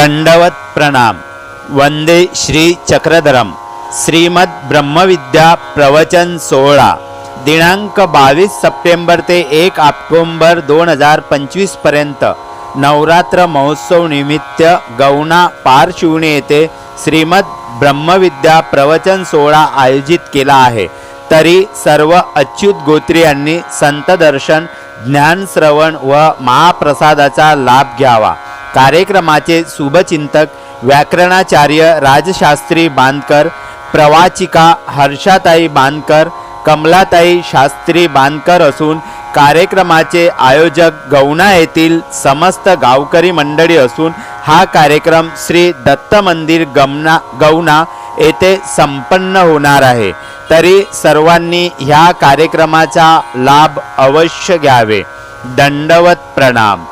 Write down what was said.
दंडवत प्रणाम. वंदे श्री चक्रधरम. श्रीमद ब्रह्मविद्या प्रवचन सोहळा. दिनांक बावीस सप्टेंबर ते एक ऑक्टोंबर दोन हजार पंचवीसपर्यंत नवरात्र महोत्सव निमित्त गौना पारशिवणे येथे श्रीमद ब्रह्मविद्या प्रवचन सोहळा आयोजित केला आहे. तरी सर्व अच्युत गोत्री यांनी संत दर्शन ज्ञानश्रवण व महाप्रसादाचा लाभ घ्यावा. कार्यक्रमाचे शुभचिंतक व्याकरणाचार्य राजशास्त्री बांदकर प्रवाचिका हर्षाताई बांदकर कमलाताई शास्त्री बांदकर असून कार्यक्रमाचे आयोजक गौना येथील समस्त गावकरी मंडळी असून हा कार्यक्रम श्री दत्त मंदिर गमना गौना येथे संपन्न होणार आहे. तरी सर्वांनी ह्या कार्यक्रमाचा लाभ अवश्य घ्यावे. दंडवत प्रणाम.